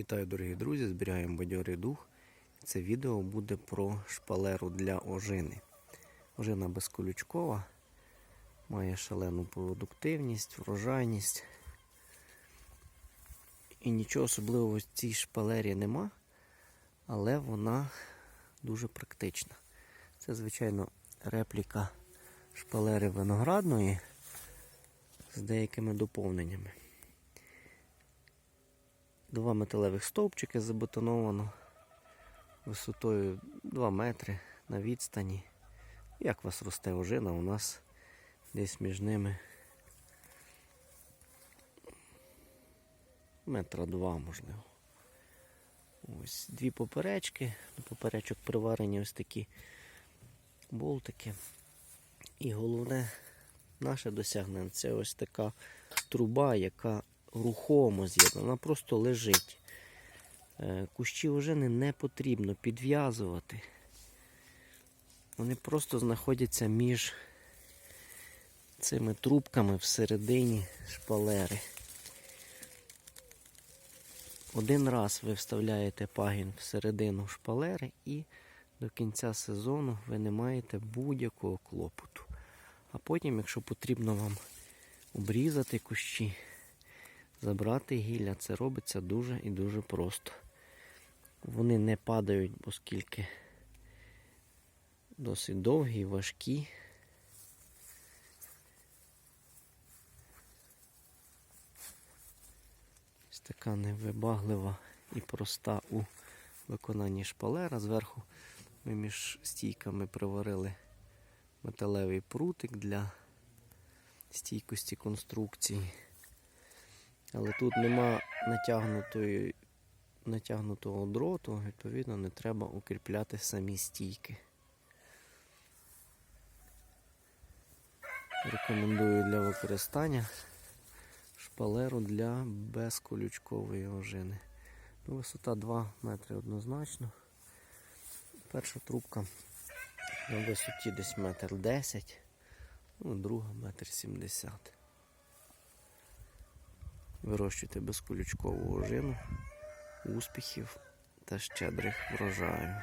Вітаю, дорогі друзі! Зберігаємо бадьорий дух. Це відео буде про шпалеру для ожини. Ожина безколючкова, має шалену продуктивність, врожайність. І нічого особливого в цій шпалері нема, але вона дуже практична. Це, звичайно, репліка шпалери виноградної з деякими доповненнями. Два металевих стовпчики забетоновано висотою 2 метри на відстані. Як вас росте ожина, у нас десь між ними метра два, можливо. Ось дві поперечки, до поперечок приварені ось такі болтики. І головне наше досягнення це ось така труба, яка рухомо з'єднана, вона просто лежить. Е, Кущі ожини не потрібно підв'язувати. Вони просто знаходяться між цими трубками всередині шпалери. Один раз ви вставляєте пагін всередину шпалери і до кінця сезону ви не маєте будь-якого клопоту. А потім, якщо потрібно вам обрізати кущі, забрати гілля, це робиться дуже і дуже просто. Вони не падають, оскільки досить довгі, важкі. Ось така невибаглива і проста у виконанні шпалера. Зверху ми між стійками приварили металевий прутик для стійкості конструкції. Але тут нема натягнутої, натягнутого дроту, відповідно, не треба укріпляти самі стійки. Рекомендую для використання шпалеру для безколючкової ожини. Ну, Висота 2 метри однозначно. Перша трубка на висоті десь метр 10, ну, друга метр 70. Вирощуйте безколючкову ожину, успіхів та щедрих врожаю.